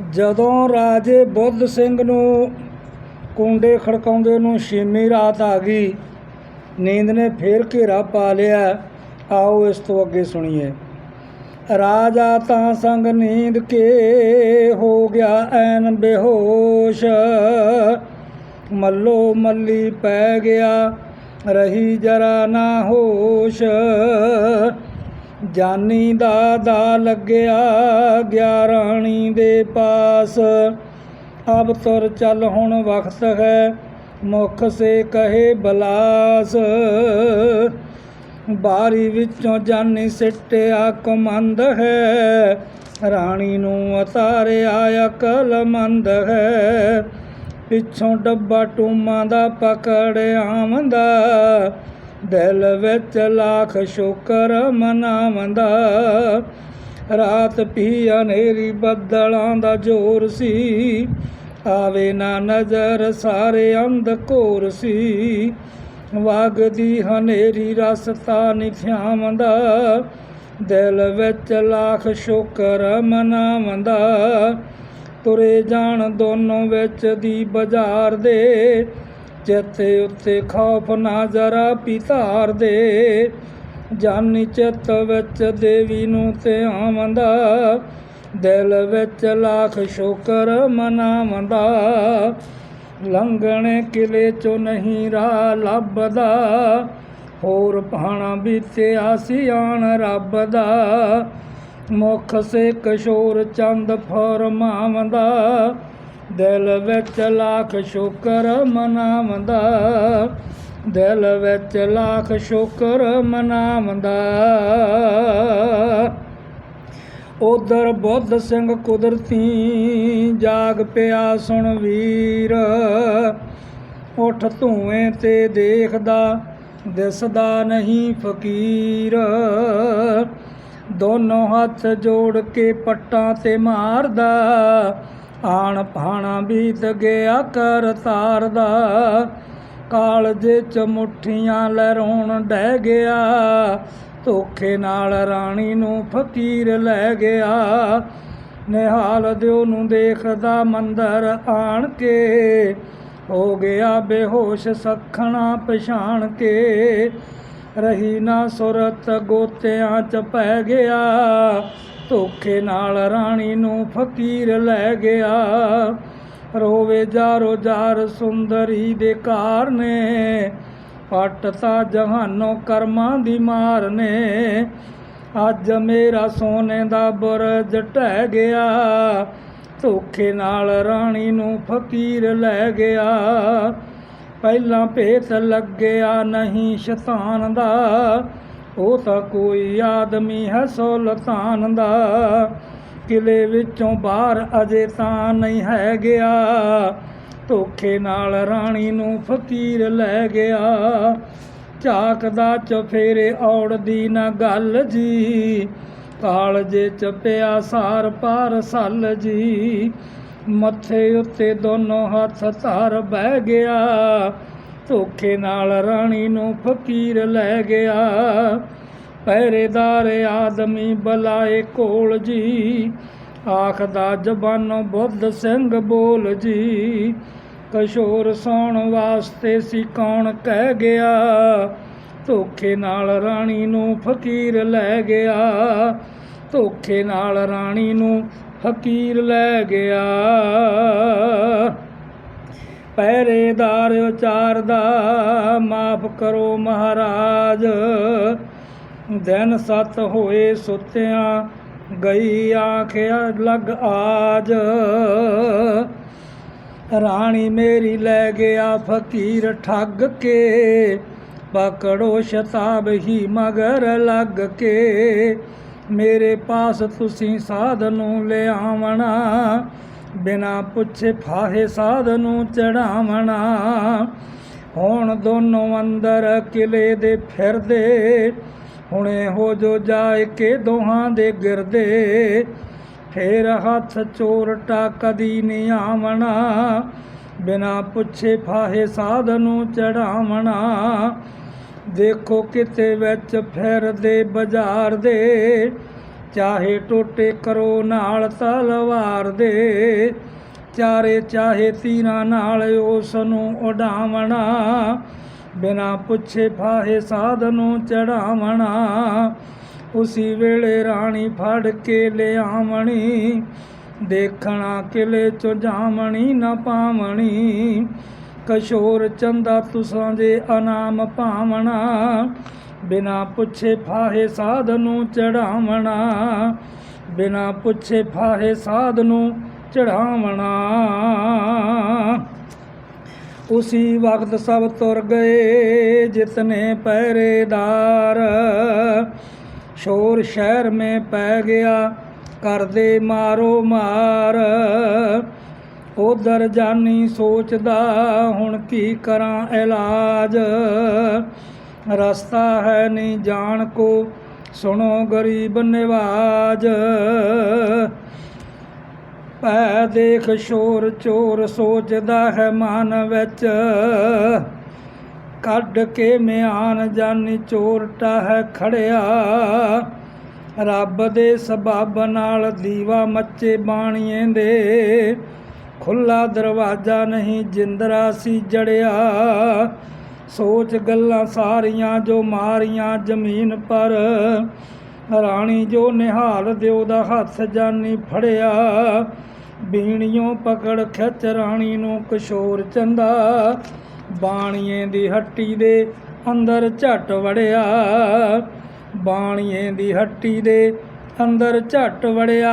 ਜਦੋਂ ਰਾਜੇ ਬੁੱਧ ਸਿੰਘ ਨੂੰ ਕੁੰਡੇ ਖੜਕਾਉਂਦੇ ਨੂੰ ਛੇਵੀਂ ਰਾਤ ਆ ਗਈ, ਨੀਂਦ ਨੇ ਫੇਰ ਘੇਰਾ ਪਾ ਲਿਆ, ਆਓ ਇਸ ਤੋਂ ਅੱਗੇ ਸੁਣੀਏ। ਰਾਜਾ ਤਾਂ ਸੰਗ ਨੀਂਦ ਕੇ ਹੋ ਗਿਆ ਐਨ ਬੇਹੋਸ਼। ਮੱਲੋ ਮੱਲੀ ਪੈ ਗਿਆ, ਰਹੀ ਜਰਾ ਨਾ ਹੋਸ਼। ਜਾਨੀ ਦਾ ਦਾ ਲੱਗਿਆ ਗਿਆ ਰਾਣੀ ਦੇ ਪਾਸ। ਅਬ ਤੁਰ ਚੱਲ ਹੁਣ ਵਕਤ ਹੈ, ਮੁਖ ਸੇ ਕਹੇ ਬਲਾਸ। ਬਾਰੀ ਵਿੱਚੋਂ ਜਾਨੀ ਸਿੱਟਿਆ ਕਮੰਦ ਹੈ, ਰਾਣੀ ਨੂੰ ਉਤਾਰਿਆ ਅਕਲਮੰਦ ਹੈ। ਪਿੱਛੋਂ ਡੱਬਾ ਟੂਮਾਂ ਦਾ ਪਕੜ ਆਵੰਦਾ ਦਿਲ ਵਿੱਚ ਲੱਖ ਸ਼ੁਕਰ ਮਨਾਵੰਦਾ। ਰਾਤ ਪੀ ਹਨੇਰੀ ਬੱਦਲਾਂ ਦਾ ਜ਼ੋਰ ਸੀ। ਆਵੇ ਨਾ ਨਜ਼ਰ, ਸਾਰੇ ਅੰਧ ਘੋਰ ਸੀ। ਵਗਦੀ ਹਨੇਰੀ ਰਸਤਾ ਨਿਥਿਆਵੰਦਾ ਦਿਲ ਵਿੱਚ ਲੱਖ ਸ਼ੁਕਰ ਮਨਾਵੰਦਾ। ਤੁਰੇ ਜਾਣ ਦੋਨੋਂ ਵਿੱਚ ਦੀ ਬਾਜ਼ਾਰ ਦੇ ਜਿੱਥੇ ਉੱਤੇ ਖੌਫ ਨਾ ਜਰਾ ਪਿਤਾਰ ਦੇ, ਜਾਨੀ ਚਿੱਤ ਵਿੱਚ ਦੇਵੀ ਨੂੰ ਤੇ ਦਿਲ ਵਿੱਚ ਲੱਖ ਸ਼ੁਕਰ ਮਨਾਵੰਦਾ। ਲੰਘਣੇ ਕਿਲੇ ਚੋਂ ਨਹੀਂ ਰਾਹ ਲੱਭਦਾ, ਹੋਰ ਭਾਣਾ ਬੀਤਿਆ ਸਿਆਣ ਰੱਬ ਦਾ। ਮੁਖ ਸੇ ਕਿਸ਼ੋਰ ਚੰਦ ਫਰਮਾਵੰਦਾ ਦਿਲ ਵਿੱਚ ਲੱਖ ਸ਼ੁਕਰ ਮਨਾਵੰਦਾ, ਦਿਲ ਵਿੱਚ ਲੱਖ ਸ਼ੁਕਰ ਮਨਾਵੰਦਾ। ਉਧਰ ਬੁੱਧ ਸਿੰਘ ਕੁਦਰਤੀ, ਜਾਗ ਪਿਆ ਸੁਣ ਵੀਰ। ਉਠ ਧੂਏ ਤੇ ਦੇਖਦਾ, ਦਿਸਦਾ ਨਹੀਂ ਫਕੀਰ। ਦੋਨੋਂ ਹੱਥ ਜੋੜ ਕੇ ਪੱਟਾਂ ਤੇ ਮਾਰਦਾ ਆਣ ਪਾਣਾ ਬੀਤ ਗਿਆ ਕਰ ਤਾਰਦਾ ਕਾਲਜੇ ਚ ਮੁੱਠੀਆਂ ਲਹਿਰਾਉਣ ਡਹਿ ਗਿਆ। ਧੋਖੇ ਨਾਲ ਰਾਣੀ ਨੂੰ ਫਕੀਰ ਲੈ ਗਿਆ। ਨਿਹਾਲ ਦਿਓ ਨੂੰ ਦੇਖਦਾ ਮੰਦਰ ਆਣ ਕੇ। ਹੋ ਗਿਆ ਬੇਹੋਸ਼ ਸਖਣਾ ਪਛਾਣ ਕੇ। ਰਹੀ ਨਾ ਸੁਰਤ ਗੋਤਿਆਂ ਚ ਪੈ ਗਿਆ। ਧੋਖੇ ਨਾਲ ਰਾਣੀ ਨੂੰ ਫਕੀਰ ਲੈ ਗਿਆ। ਰੋਵੇ ਜਾਰੋ ਜਾਰ ਸੁੰਦਰੀ ਦੇ ਕਾਰਨੇ, ਪਟਤਾ ਜਹਾਨੋ ਕਰਮਾਂ ਦੀ ਮਾਰ ਨੇ ਅੱਜ ਮੇਰਾ ਸੋਨੇ ਦਾ ਬੁਰਜ ਢਹਿ ਗਿਆ, ਧੋਖੇ ਨਾਲ ਰਾਣੀ ਨੂੰ ਫਕੀਰ ਲੈ ਗਿਆ। ਪਹਿਲਾਂ ਭੇਤ ਲੱਗਿਆ ਨਹੀਂ ਸ਼ੈਤਾਨ ਦਾ ਉਹ ਤਾਂ ਕੋਈ ਆਦਮੀ ਹੈ ਸੁਲਤਾਨ ਦਾ ਕਿਲੇ ਵਿੱਚੋਂ ਬਾਹਰ ਅਜੇ ਤਾਂ ਨਹੀਂ ਹੈ ਗਿਆ। ਧੋਖੇ ਨਾਲ ਰਾਣੀ ਨੂੰ ਫਕੀਰ ਲੈ ਗਿਆ। ਝਾਕਦਾ ਚਫੇਰੇ ਔੜਦੀ ਨਾ ਗੱਲ ਜੀ। ਕਾਲਜੇ ਚ ਪਿਆ ਸਾਰ ਪਾਰ ਸੱਲ ਜੀ। ਮੱਥੇ ਉੱਤੇ ਦੋਨੋਂ ਹੱਥ ਧਰ ਬਹਿ ਗਿਆ। ਧੋਖੇ ਨਾਲ ਰਾਣੀ ਨੂੰ ਫਕੀਰ ਲੈ ਗਿਆ। ਪਹਿਰੇਦਾਰ ਆਦਮੀ ਬਲਾਏ ਕੋਲ ਜੀ। ਆਖਦਾ, ਜ਼ਬਾਨੋਂ ਬੁੱਧ ਸਿੰਘ ਬੋਲ ਜੀ। ਕਸ਼ੋਰ ਸੌਣ ਵਾਸਤੇ ਸੀ ਕੌਣ ਕਹਿ ਗਿਆ? ਧੋਖੇ ਨਾਲ ਰਾਣੀ ਨੂੰ ਫਕੀਰ ਲੈ ਗਿਆ। ਧੋਖੇ ਨਾਲ ਰਾਣੀ ਨੂੰ ਫਕੀਰ ਲੈ ਗਿਆ। ਪਹਿਰੇਦਾਰ ਉਚਾਰਦਾ ਮਾਫ ਕਰੋ ਮਹਾਰਾਜ। ਦਿਨ ਸਤ ਹੋਏ ਸੁੱਤਿਆਂ, ਗਈ ਆਖਿਆ ਲਗ ਆਜ। ਰਾਣੀ ਮੇਰੀ ਲੈ ਗਿਆ ਫਕੀਰ ਠੱਗ ਕੇ, ਪਕੜੋ ਸ਼ਤਾਬ ਹੀ ਮਗਰ ਲੱਗ ਕੇ। ਮੇਰੇ ਪਾਸ ਤੁਸੀਂ ਸਾਧ ਨੂੰ ਲਿਆਵਣਾ ਬਿਨਾ ਪੁੱਛੇ ਫਾਹੇ ਸਾਧ ਨੂੰ ਚੜਾਵਣਾ। ਹੁਣ ਦੋਨੋਂ ਅੰਦਰ ਕਿਲੇ ਦੇ ਫਿਰਦੇ, ਹੁਣੇ ਹੋ ਜੋ ਜਾਏ ਕੇ ਦੋਹਾਂ ਦੇ ਗਿਰਦੇ। ਫੇਰ ਹੱਥ ਚੋਰਟਾ ਕਦੀ ਨਹੀਂ ਆਵਣਾ, ਬਿਨਾ ਪੁੱਛੇ ਫਾਹੇ ਸਾਧ ਨੂੰ ਚੜਾਵਣਾ। ਦੇਖੋ ਕਿਤੇ ਵਿੱਚ ਫਿਰਦੇ ਬਾਜ਼ਾਰ ਦੇ ਚਾਹੇ ਟੋਟੇ ਕਰੋ ਨਾਲ ਤਲਵਾਰ ਦੇ, ਚਾਰੇ ਚਾਹੇ ਤੀਰਾਂ ਨਾਲ ਉਸ ਨੂੰ ਉਡਾਵਣਾ, ਬਿਨਾ ਪੁੱਛੇ ਫਾਹੇ ਸਾਧ ਨੂੰ ਚੜਾਵਣਾ। ਉਸੀ ਵੇਲੇ ਰਾਣੀ ਫੜ ਕੇ ਲਿਆਵਣੀ, ਦੇਖਣਾ ਕਿਲੇ ਚੋਂ ਜਾਵਣੀ ਨਾ ਪਾਵਣੀ। ਕਸ਼ੋਰ ਚੰਦਾ ਤੁਸਾਂ ਦੇ ਅਨਾਮ ਭਾਵਣਾ ਬਿਨਾ ਪੁੱਛੇ ਫਾਹੇ ਸਾਧ ਨੂੰ ਚੜਾਵਣਾ, ਬਿਨਾ ਪੁੱਛੇ ਫਾਹੇ ਸਾਧ ਨੂੰ ਚੜਾਵਣਾ। ਉਸੀ ਵਕਤ ਸਭ ਤੁਰ ਗਏ ਜਿਤਨੇ ਪਹਿਰੇਦਾਰ ਸ਼ੋਰ ਸ਼ਹਿਰ ਮੇ ਪੈ ਗਿਆ ਕਰਦੇ ਮਾਰੋ ਮਾਰ। ਉਧਰ ਜਾਨੀ ਸੋਚਦਾ, ਹੁਣ ਕੀ ਕਰਾਂ ਇਲਾਜ? ਰਸਤਾ ਹੈ ਨਹੀਂ ਜਾਣ ਕੋ, ਸੁਣੋ ਗਰੀਬ ਨਿਵਾਜ। ਪੈ ਦੇਖ ਸ਼ੋਰ ਚੋਰ ਸੋਚਦਾ ਹੈ ਮਨ ਵਿੱਚ। ਕੱਢ ਕੇ ਮਿਆਨ ਜਾਨੀ ਚੋਰਟਾ ਹੈ ਖੜਿਆ। ਰੱਬ ਦੇ ਸਬਬ ਨਾਲ ਦੀਵਾ ਮੱਚੇ ਬਾਣੀਏ ਦੇ। ਖੁੱਲਾ ਦਰਵਾਜ਼ਾ ਨਹੀਂ ਜਿੰਦਰਾ ਸੀ ਜੜਿਆ। ਸੋਚ ਗੱਲਾਂ ਸਾਰੀਆਂ ਜੋ ਮਾਰੀਆਂ ਜ਼ਮੀਨ ਪਰ। ਰਾਣੀ ਜੋ ਨਿਹਾਲ ਦਿਓ ਦਾ ਹੱਥ ਜਾਨੀ ਫੜਿਆ। ਬੀਣੀਆਂ ਪਕੜ ਖਿੱਚ ਰਾਣੀ ਨੂੰ ਕਿਸ਼ੋਰ ਚੰਦਾ। ਬਾਣੀਏ ਦੀ ਹੱਟੀ ਦੇ ਅੰਦਰ ਝਟ ਵੜਿਆ। ਬਾਣੀਏ ਦੀ ਹੱਟੀ ਦੇ ਅੰਦਰ ਝਟ ਵੜਿਆ।